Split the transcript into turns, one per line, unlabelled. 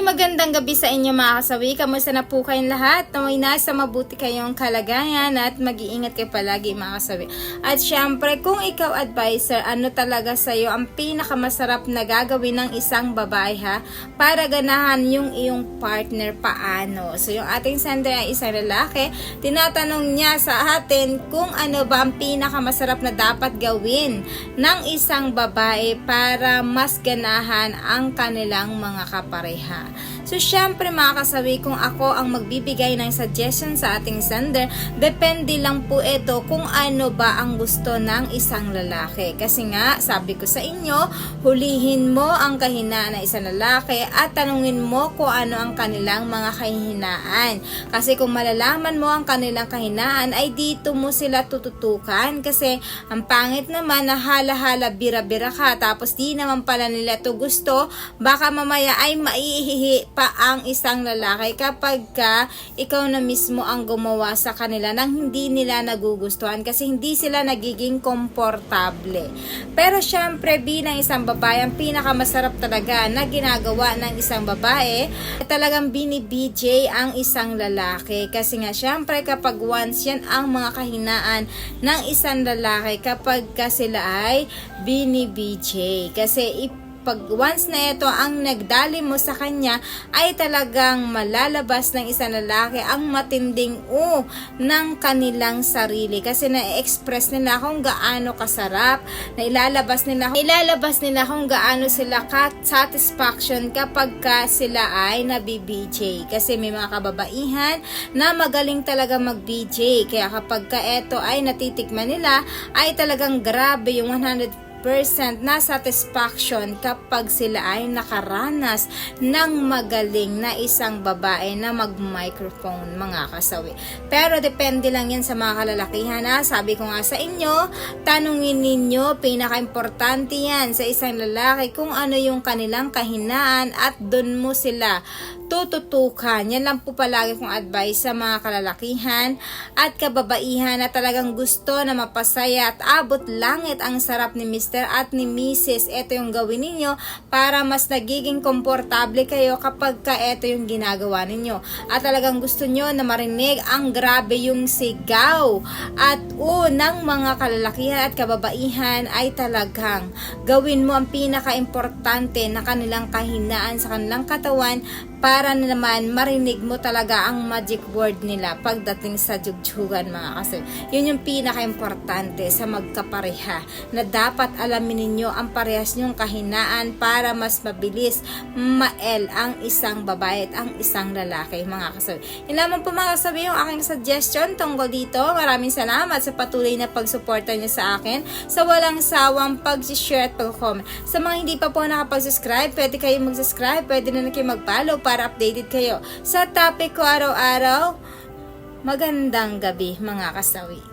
Magandang gabi sa inyo mga kasawi. Kamusta na po kayong lahat? Naway nasa mabuti kayong kalagayan at mag-iingat kayo palagi mga kasawi. At syempre, kung ikaw advisor, ano talaga sa'yo ang pinakamasarap na gagawin ng isang babae ha? Para ganahan yung iyong partner paano. So yung ating sender ay isang lalaki, tinatanong niya sa atin kung ano ba ang pinakamasarap na dapat gawin ng isang babae para mas ganahan ang kanilang mga kapareha. So, syempre mga kasawi, kung ako ang magbibigay ng suggestion sa ating sender, depende lang po ito kung ano ba ang gusto ng isang lalaki. Kasi nga, sabi ko sa inyo, hulihin mo ang kahinaan ng isang lalaki at tanungin mo kung ano ang kanilang mga kahinaan. Kasi kung malalaman mo ang kanilang kahinaan, ay dito mo sila tututukan. Kasi ang pangit naman na hala-hala bira-bira ka, tapos di naman pala nila to gusto, baka mamaya ay maihihi pa ang isang lalaki kapag ka ikaw na mismo ang gumawa sa kanila nang hindi nila nagugustuhan kasi hindi sila nagiging komportable. Pero syempre bilang isang babae, ang pinakamasarap talaga na ginagawa ng isang babae talagang binibj ang isang lalaki. Kasi nga syempre kapag once yan ang mga kahinaan ng isang lalaki kapag ka sila ay binibj. Kasi ip pag once na ito ang nagdali mo sa kanya ay talagang malalabas ng isang lalaki ang matinding u ng kanilang sarili. Kasi na-express nila kung gaano kasarap na ilalabas nila ilalabas nila kung gaano sila ka satisfaction kapag ka sila ay nabi-BJ kasi may mga kababaihan na magaling talaga mag-BJ kaya kapag ka ito ay natitikman nila ay talagang grabe yung 100 na satisfaction kapag sila ay nakaranas ng magaling na isang babae na mag-microphone mga kasawi. Pero depende lang yan sa mga kalalakihan ha. Sabi ko nga sa inyo, tanungin ninyo, pinaka-importante yan sa isang lalaki kung ano yung kanilang kahinaan at doon mo sila tututukan. Yan lang po palagi kong advice sa mga kalalakihan at kababaihan na talagang gusto na mapasaya at abot langit ang sarap ni Mr. at ni Mrs. Ito yung gawin ninyo para mas nagiging komportable kayo kapag ka ito yung ginagawa ninyo. At talagang gusto nyo na marinig ang grabe yung sigaw at unang mga kalalakihan at kababaihan ay talagang gawin mo ang pinaka-importante na kanilang kahinaan sa kanilang katawan para na naman marinig mo talaga ang magic word nila pagdating sa jugjugan mga kasi. Yun yung pinaka-importante sa magkapareha na dapat alamin ninyo ang parehas nyong kahinaan para mas mabilis mael ang isang babae at ang isang lalaki mga kasabi. Yun lamang po mga kasabi yung aking suggestion tungkol dito. Maraming salamat sa patuloy na pagsuporta niyo sa akin sa walang sawang pag-share at pag-comment. Sa mga hindi pa po nakapag-subscribe, pwede kayo mag-subscribe, pwede na kayo mag-follow para updated kayo sa topic ko araw-araw. Magandang gabi mga kasawi.